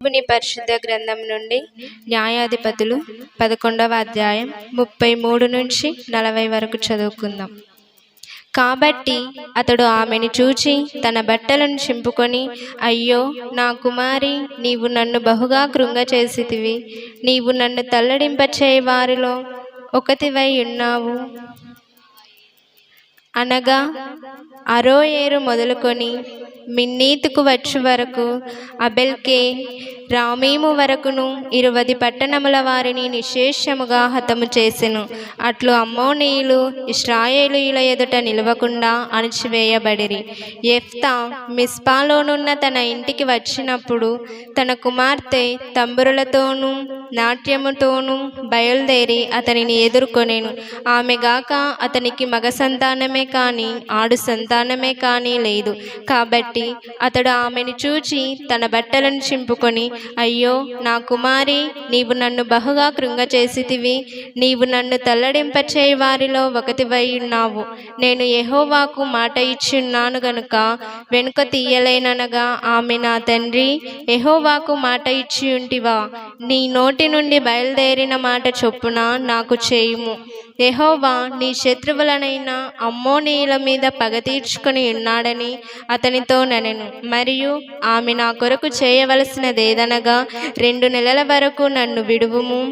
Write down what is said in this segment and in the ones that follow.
దేవుని పరిశుద్ధ గ్రంథం నుండి న్యాయాధిపతులు పదకొండవ అధ్యాయం ముప్పై మూడు నుంచి నలభై వరకు చదువుకుందాం. కాబట్టి అతడు ఆమెను చూచి తన బట్టలను చింపుకొని అయ్యో నా కుమారి నీవు నన్ను బహుగా కృంగ చేసితివి నీవు నన్ను తల్లడింపచే వారిలో ఒకటివై ఉన్నావు. అనగా అరోయేరు మొదలుకొని మిన్నీతుకు వచ్చు వరకు అబెల్కే రామీము వరకును ఇరువది పట్టణముల వారిని నిశేషముగా హతము చేసెను. అట్లు అమ్మోనీయులు ఇస్రాయేలీయుల ఎదుట నిలవకుండా అణిచివేయబడిరి. ఎఫ్తా మిస్పాలోనున్న తన ఇంటికి వచ్చినప్పుడు తన కుమార్తె తంబురులతోనూ నాట్యముతోనూ బయలుదేరి అతనిని ఎదుర్కొనేను. ఆమె గాక అతనికి మగ సంతానమే కానీ ఆడు సంతానమే కానీ లేదు. కాబట్టి అతడు ఆమెను చూచి తన బట్టలను చింపుకొని అయ్యో నా కుమారి నీవు నన్ను బహుగా కృంగ చేసితివి. నీవు నన్ను తల్లడింపచేయి వారిలో ఒకటివై ఉన్నావు. నేను యహోవాకు మాట ఇచ్చి ఉన్నాను గనుక వెనుక తీయలేననగా ఆమె నా తండ్రి ఎహోవాకు మాట ఇచ్చి ఉంటివా. నీ నోటి నుండి బయలుదేరిన మాట చొప్పున నాకు చేయుము. యెహోవా నీ శత్రువులనైన అమ్మోనీయుల మీద పగ తీర్చుకుని ఉన్నాడని అతనితో ననెను. మరియు ఆమె నా కొరకు చేయవలసినదేదనగా రెండు నెలల వరకు నన్ను విడువుము.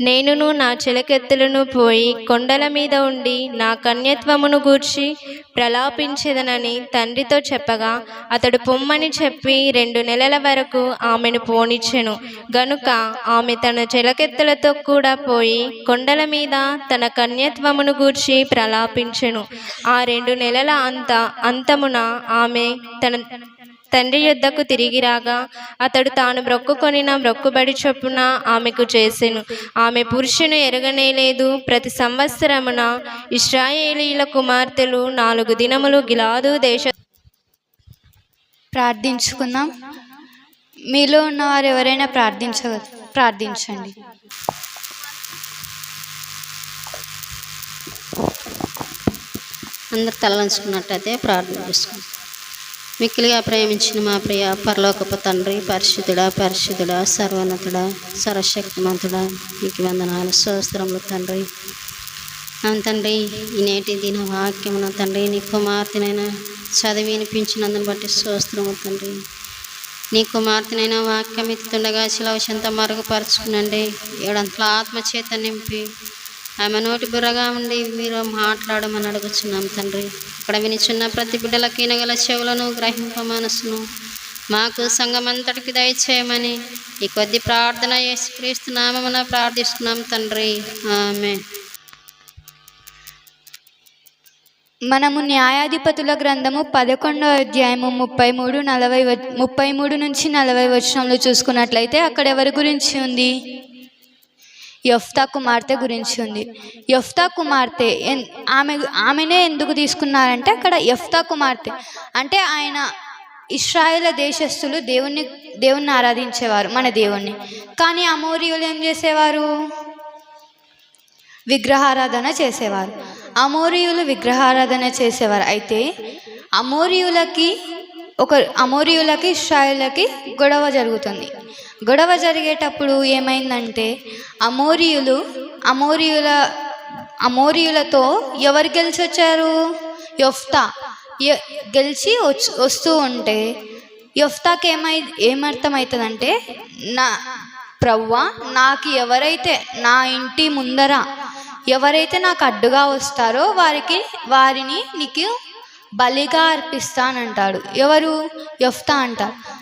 నేనును నా చిలకెత్తులను పోయి కొండల మీద ఉండి నా కన్యత్వమును గూర్చి ప్రలాపించదనని తండ్రితో చెప్పగా అతడు పొమ్మని చెప్పి రెండు నెలల వరకు ఆమెను పోనిచ్చెను. గనుక ఆమె తన చిలకెత్తులతో కూడా పోయి కొండల మీద తన కన్యత్వమును గూర్చి ప్రలాపించెను. ఆ రెండు నెలల అంత అంతమున ఆమె తన తండ్రి యొద్దకు తిరిగి రాగా అతడు తాను మ్రొక్కుకొనిన మ్రొక్కుబడి చొప్పున ఆమెకు చేసెను. ఆమె పురుషుని ఎరగనేలేదు. ప్రతి సంవత్సరమున ఇస్రాయేలీల కుమార్తెలు నాలుగు దినములు గిలాదు దేశ ప్రార్థించుకుందాం. మీలో ఉన్నవారు ఎవరైనా ప్రార్థించ ప్రార్థించండి. అందరు తలవంచుకున్నట్టయితే ప్రార్థన చేసుకుంటాం మిక్కిలిగా ప్రేమించిన మా ప్రియ పరలోకపు తండ్రి పరిశుద్ధుడా పరిశుద్ధుడా సర్వోన్నతుడా సర్వశక్తిమంతుడా మీకు వందనాలు. సహస్రములు తండ్రి. అవును తండ్రి ఈ నేటి దిన వాక్యమున తండ్రి నీ కుమార్తెనైనా చదివి వినిపించినందుని బట్టి సోస్త్రము తండ్రి. నీ కుమార్తెనైనా వాక్యం ఎత్తుండగా శిలవశంత మరుగుపరుచుకునండి. ఏడంతల ఆత్మ చేత నింపి ఆమె నోటి బుర్రగా ఉండి మీరు మాట్లాడమని అడుగుచున్నాం తండ్రి. ఇక్కడ వినిచున్న ప్రతి బిడ్డల కీనగల చెవులను గ్రహింప మనసును. మాకు సంఘమంతటికి దయచేయమని ఈ కొద్ది ప్రార్థన క్రీస్తునామమున ప్రార్థిస్తున్నాం తండ్రి. ఆమె మనము న్యాయాధిపతుల గ్రంథము పదకొండో అధ్యాయము ముప్పై మూడు నలభై ముప్పై మూడు నుంచి నలభై వచనంలో చూసుకున్నట్లయితే అక్కడ ఎవరి గురించి ఉంది? యఫ్తా కుమార్తె గురించి ఉంది. యఫ్తా కుమార్తె ఎన్- ఆమె ఆమెనే ఎందుకు తీసుకున్నారంటే అక్కడ యఫ్తా కుమార్తె. అంటే ఆయన ఇస్రాయేల్ దేశస్థులు దేవుణ్ణి దేవుణ్ణి ఆరాధించేవారు మన దేవుణ్ణి. కానీ అమోరియులు ఏం చేసేవారు? విగ్రహారాధన చేసేవారు. అమోరియులు విగ్రహారాధన చేసేవారు. అయితే అమోరియులకి ఒక అమోరియులకి ఇస్రాయేళ్ళకి గొడవ జరుగుతుంది. గొడవ జరిగేటప్పుడు ఏమైందంటే అమోరియులు అమోరియుల అమోరియులతో ఎవరు గెలిచి వచ్చారు యొఫ్తా గెలిచి వస్తూ ఉంటే యొఫ్తాకి ఏమై ఏమర్థమవుతుందంటే నా ప్రవ్వా నాకు ఎవరైతే నా ఇంటి ముందర ఎవరైతే నాకు అడ్డుగా వస్తారో వారికి వారిని నీకు బలిగా అర్పిస్తానంటాడు. ఎవరు? యొఫ్తా అంటారు.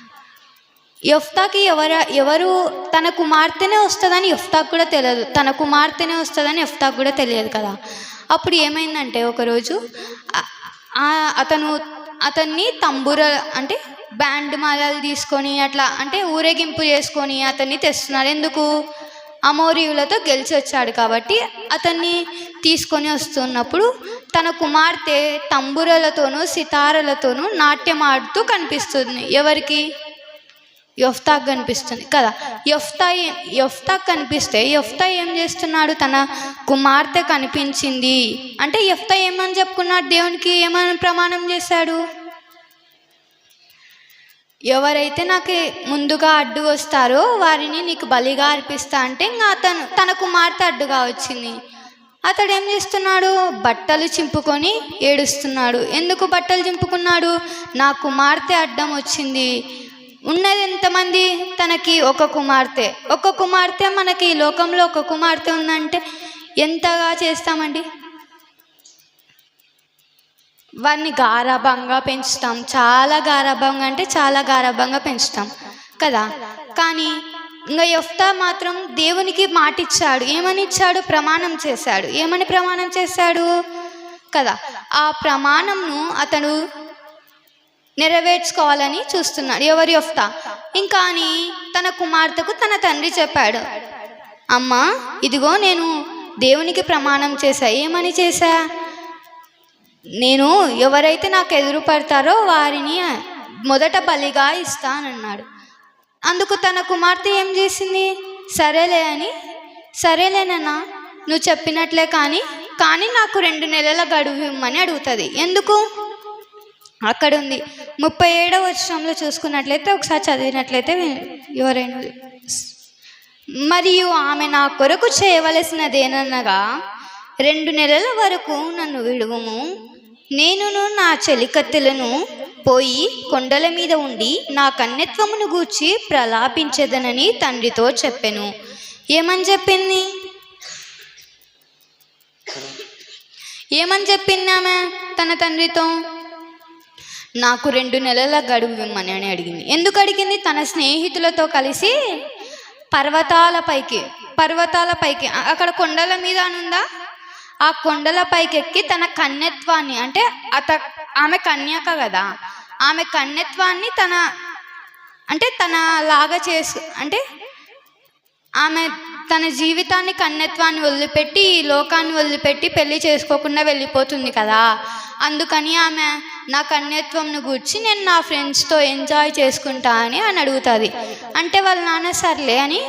యొఫ్తాకి ఎవర ఎవరు తన కుమార్తెనే వస్తుందని యొఫ్తాకు కూడా తెలియదు. తన కుమార్తెనే వస్తుందని యొఫ్తాకు కూడా తెలియదు కదా. అప్పుడు ఏమైందంటే ఒకరోజు అతను అతన్ని తంబూర అంటే బ్యాండ్ మాలలు తీసుకొని అట్లా అంటే ఊరేగింపు చేసుకొని అతన్ని తెస్తున్నారు. ఎందుకు? అమోరియులతో గెలిచి వచ్చాడు కాబట్టి అతన్ని తీసుకొని వస్తున్నప్పుడు తన కుమార్తె తంబురలతోనూ సితారలతోనూ నాట్యం ఆడుతూ కనిపిస్తుంది. ఎవరికి? యొఫ్తా కనిపిస్తుంది కదా. యొఫ్తా యొఫ్తా యొఫ్తాక్ కనిపిస్తే యొఫ్తా ఏం చేస్తున్నాడు? తన కుమార్తె కనిపించింది. అంటే యొఫ్తా ఏమని చెప్పుకున్నాడు? దేవునికి ఏమని ప్రమాణం చేశాడు? ఎవరైతే నాకు ముందుగా అడ్డు వస్తారో వారిని నీకు బలిగా అర్పిస్తా అంటే ఇంకా అతను తన కుమార్తె అడ్డుగా వచ్చింది. అతడు ఏం చేస్తున్నాడు? బట్టలు చింపుకొని ఏడుస్తున్నాడు. ఎందుకు బట్టలు చింపుకున్నాడు? నా కుమార్తె అడ్డం వచ్చింది. ఉన్నది ఎంతమంది? తనకి ఒక కుమార్తె. ఒక కుమార్తె మనకి ఈ లోకంలో ఒక కుమార్తె ఉందంటే ఎంతగా చేస్తామండి? వారిని గారాభంగా పెంచుతాం. చాలా గారాభంగా అంటే చాలా గారాభంగా పెంచుతాం. కదా? కానీ ఇంకా యొఫ్తా మాత్రం దేవునికి మాట ఇచ్చాడు ఏమని ఇచ్చాడు? ప్రమాణం చేశాడు. ఏమని ప్రమాణం చేశాడు? కదా? ఆ ప్రమాణంను అతను నెరవేర్చుకోవాలని చూస్తున్నాడు. ఎవరి యొఫ్తా? ఇంకా అని తన కుమార్తెకు తన తండ్రి చెప్పాడు. అమ్మా ఇదిగో నేను దేవునికి ప్రమాణం చేశా. ఏమని చేశా? నేను ఎవరైతే నాకు ఎదురు పడతారో వారిని మొదట బలిగా ఇస్తానన్నాడు. అందుకు తన కుమార్తె ఏం చేసింది? సరేలే అని సరేలేనన్నా నువ్వు చెప్పినట్లే కానీ కానీ నాకు రెండు నెలల గడువు ఇవ్వమని అడుగుతుంది. ఎందుకు? అక్కడ ఉంది ముప్పై ఏడవ వచనంలో చూసుకున్నట్లయితే ఒకసారి చదివినట్లయితే ఎవరైనా మరియు ఆమె నా కొరకు చేయవలసినదేనగా రెండు నెలల వరకు నన్ను విడువము. నేనును నా చెలికత్తెలను పోయి కొండల మీద ఉండి నా కన్యత్వమును గూర్చి ప్రలాపించదనని తండ్రితో చెప్పెను. ఏమని చెప్పింది? ఏమని చెప్పింది ఆమె తన తండ్రితో? నాకు రెండు నెలల గడువు ఇవ్వమని అని అడిగింది. ఎందుకు అడిగింది? తన స్నేహితులతో కలిసి పర్వతాలపైకి పర్వతాలపైకి అక్కడ కొండల మీద అని ఉందా? ఆ కొండలపైకి ఎక్కి తన కన్యత్వాన్ని అంటే అత ఆమె కన్యక కదా. ఆమె కన్యత్వాన్ని తన అంటే తన లాగా చేసు అంటే ఆమె తన జీవితాన్ని కన్యత్వాన్ని వదిలిపెట్టి ఈ లోకాన్ని వదిలిపెట్టి పెళ్ళి చేసుకోకుండా వెళ్ళిపోతుంది కదా. అందుకని ఆమె నా కన్యత్వంను గూర్చి నేను నా ఫ్రెండ్స్తో ఎంజాయ్ చేసుకుంటా అని అని అడుగుతుంది. అంటే వాళ్ళ నాన్న సర్లే అని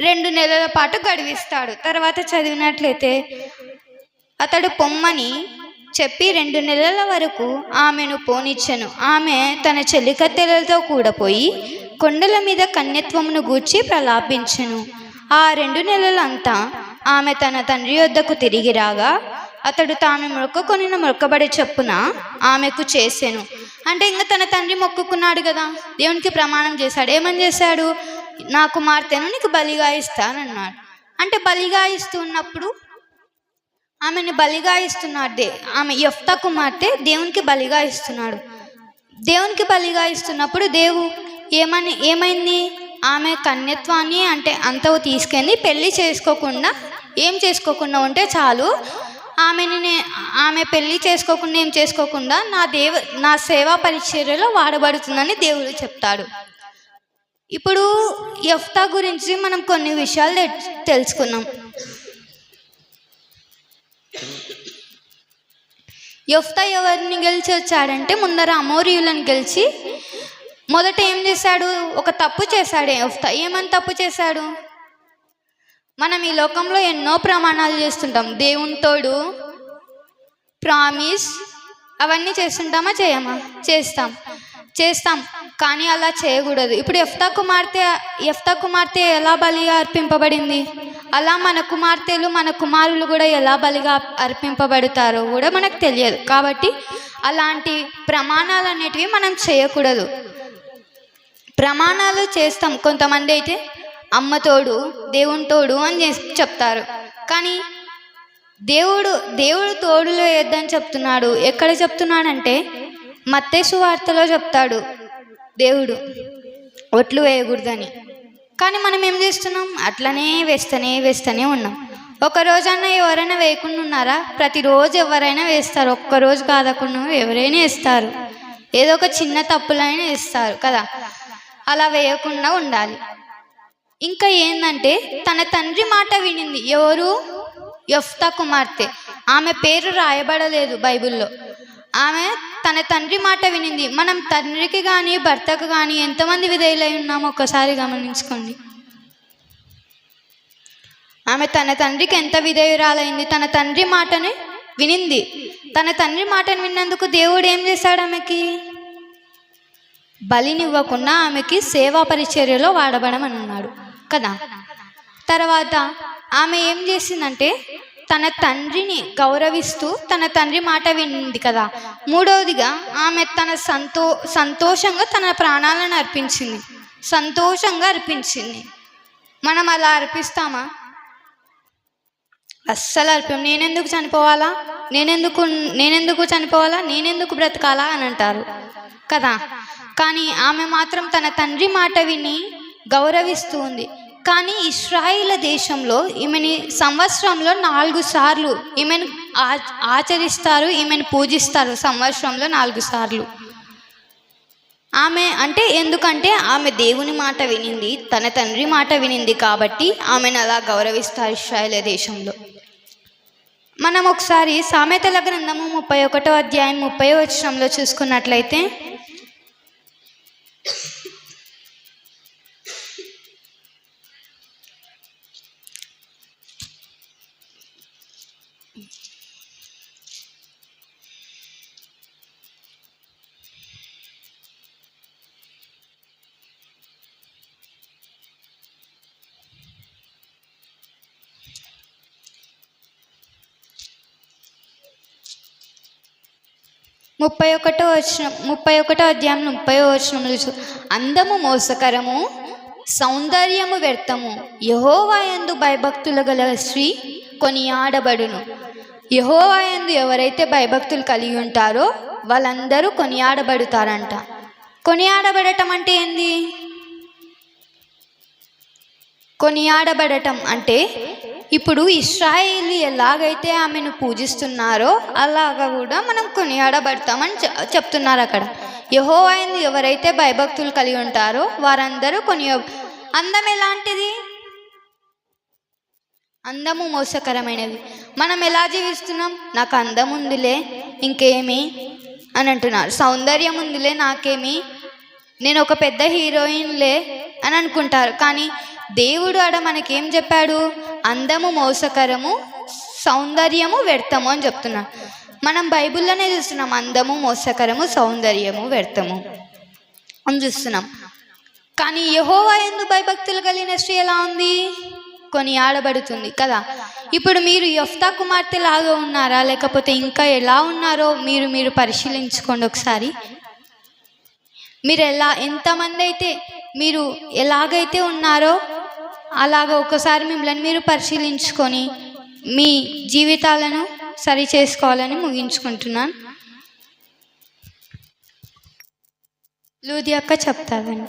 రెండు నెలల పాటు గడివిస్తాడు. తర్వాత చదివినట్లయితే అతడు పొమ్మని చెప్పి రెండు నెలల వరకు ఆమెను పోనిచ్చెను. ఆమె తన చెలికత్తెలతో కూడా పోయి కొండల మీద కన్యత్వమును గూర్చి ప్రలాపించెను. ఆ రెండు నెలలంతా ఆమె తన తండ్రి వద్దకు తిరిగి రాగా అతడు తాను మొక్కుకొనిన మొక్కబడి చెప్పున ఆమెకు చేసాను. అంటే ఇంకా తన తండ్రి మొక్కుకున్నాడు కదా దేవునికి ప్రమాణం చేశాడు. ఏమని చేశాడు? నా కుమార్తెను నీకు బలిగా ఇస్తానన్నాడు. అంటే బలిగా ఇస్తున్నప్పుడు ఆమెను బలిగా ఇస్తున్నాడు దే ఆమె యొఫ్తా కుమార్తె దేవునికి బలిగా ఇస్తున్నాడు. దేవునికి బలిగా ఇస్తున్నప్పుడు దేవు ఏమని ఏమైంది? ఆమె కన్యత్వాన్ని అంటే అంతవు తీసుకెళ్ళి పెళ్ళి చేసుకోకుండా ఏం చేసుకోకుండా ఉంటే చాలు. ఆమెని నే- ఆమె పెళ్ళి చేసుకోకుండా ఏం చేసుకోకుండా నా దేవ నా సేవా పరిచర్యలో వాడబడుతుందని దేవుడు చెప్తాడు. ఇప్పుడు ఎఫ్తా గురించి మనం కొన్ని విషయాలు తె- తెలుసుకున్నాం ఎఫ్తా ఎవరిని గెలిచి వచ్చాడంటే ముందర అమోరియులను గెలిచి మొదట ఏం చేశాడు? ఒక తప్పు చేశాడు. యఫ్తా ఏమని తప్పు చేశాడు? మనం ఈ లోకంలో ఎన్నో ప్రమాణాలు చేస్తుంటాం. దేవుని తోడు ప్రామిస్ అవన్నీ చేస్తుంటామా? చేయమా? చేస్తాం. చేస్తాం. కానీ అలా చేయకూడదు. ఇప్పుడు ఎఫ్తా కుమార్తె ఎఫ్తా కుమార్తె ఎలా బలిగా అర్పింపబడింది? అలా మన కుమార్తెలు మన కుమారులు కూడా ఎలా బలిగా అర్పింపబడతారో కూడా మనకు తెలియదు. కాబట్టి అలాంటి ప్రమాణాలు అనేటివి మనం చేయకూడదు. ప్రమాణాలు చేస్తాం. కొంతమంది అయితే అమ్మ తోడు దేవుని తోడు అని చెప్తారు. కానీ దేవుడు దేవుడు తోడులో వేద్దని చెప్తున్నాడు. ఎక్కడ చెప్తున్నాడంటే మత్తేసు వార్తలో చెప్తాడు దేవుడు ఒట్లు వేయకూడదని. కానీ మనం ఏం చేస్తున్నాం? అట్లనే వేస్తూనే వేస్తూనే ఉన్నాం. ఒక రోజన్నా ఎవరైనా వేయకుండా ఉన్నారా? ప్రతిరోజు ఎవరైనా వేస్తారు. ఒక్క రోజు కాదకుండా ఎవరైనా వేస్తారు. ఏదో ఒక చిన్న తప్పులైనా వేస్తారు కదా. అలా వేయకుండా ఉండాలి. ఇంకా ఏంటంటే తన తండ్రి మాట వినింది. ఎవరు? యఫ్తా కుమార్తె. ఆమె పేరు రాయబడలేదు బైబిల్లో. ఆమె తన తండ్రి మాట వినింది. మనం తండ్రికి కానీ భర్తకు కానీ ఎంతమంది విధేయులై ఉన్నామో ఒక్కసారి గమనించుకోండి. ఆమె తన తండ్రికి ఎంత విధేయురాలైంది. తన తండ్రి మాటని వినింది. తన తండ్రి మాటను విన్నందుకు దేవుడు ఏం చేశాడు ఆమెకి? బలినివ్వకుండా ఆమెకి సేవా పరిచర్యలో వాడబడమని అన్నాడు కదా? తర్వాత ఆమె ఏం చేసిందంటే తన తండ్రిని గౌరవిస్తూ తన తండ్రి మాట వినింది కదా? మూడవదిగా ఆమె తన సంతో సంతోషంగా తన ప్రాణాలను అర్పించింది. సంతోషంగా అర్పించింది. మనం అలా అర్పిస్తామా? అస్సలు అర్పం నేనెందుకు చనిపోవాలా? నేనెందుకు నేనెందుకు చనిపోవాలా? నేనెందుకు బ్రతకాలా అని అంటారు. కదా? కానీ ఆమె మాత్రం తన తండ్రి మాట విని గౌరవిస్తూ ఉంది కానీ ఇస్రాయిల దేశంలో ఈమెని సంవత్సరంలో నాలుగు సార్లు ఈమెను ఆచరిస్తారు ఈమెను పూజిస్తారు సంవత్సరంలో నాలుగు సార్లు. ఆమె అంటే ఎందుకంటే ఆమె దేవుని మాట వినింది తన తండ్రి మాట వినింది కాబట్టి ఆమెను అలా గౌరవిస్తారు ఇస్రాయిల దేశంలో. మనం ఒకసారి సామెతల గ్రంథము ముప్పై ఒకటో అధ్యాయం ముప్పై వచనంలో చూసుకున్నట్లయితే Thank you. ముప్పై ఒకటో వచనం ముప్పై ఒకటో అధ్యాయం ముప్పై వచనంలో చూ అందము మోసకరము సౌందర్యము వ్యర్థము. యహోవాయందు భయభక్తులు గల స్త్రీ కొనియాడబడును. యహోవాయందు ఎవరైతే భయభక్తులు కలిగి ఉంటారో వాళ్ళందరూ కొనియాడబడతారంట. కొనియాడబడటం అంటే ఏంది? కొనియాడబడటం అంటే ఇప్పుడు ఇస్రాయిలీ ఎలాగైతే ఆమెను పూజిస్తున్నారో అలాగా కూడా మనం కొనియాడబడతామని చెప్తున్నారు అక్కడ. యహోవాయందు ఎవరైతే భయభక్తులు కలిగి ఉంటారో వారందరూ కొనియ అందం ఎలాంటిది? అందము మోసకరమైనది. మనం ఎలా జీవిస్తున్నాం? నాకు అందం ఉందిలే ఇంకేమి? అని అంటున్నారు. సౌందర్యం ఉందిలే నాకేమి? నేను ఒక పెద్ద హీరోయిన్లే అని అనుకుంటారు. కానీ దేవుడు ఆడ మనకేం చెప్పాడు? అందము మోసకరము సౌందర్యము వ్యర్థము అని చెప్తున్నాడు మనం బైబిల్లోనే చూస్తున్నాం అందము మోసకరము సౌందర్యము వ్యర్థము అని చూస్తున్నాం. కానీ యహోవా ఎందు భయభక్తులు కలిగిన స్త్రీ ఎలా ఉంది? కొని ఆడబడుతుంది కదా. ఇప్పుడు మీరు యఫ్తా కుమార్తె లాగా ఉన్నారా? లేకపోతే ఇంకా ఎలా ఉన్నారో మీరు మీరు పరిశీలించుకోండి ఒకసారి. మీరు ఎలా ఎంతమంది అయితే మీరు ఎలాగైతే ఉన్నారో అలాగ ఒకసారి మిమ్మల్ని మీరు పరిశీలించుకొని మీ జీవితాలను సరి చేసుకోవాలని ముగించుకుంటున్నాను. లూది అక్క చెప్తాదండి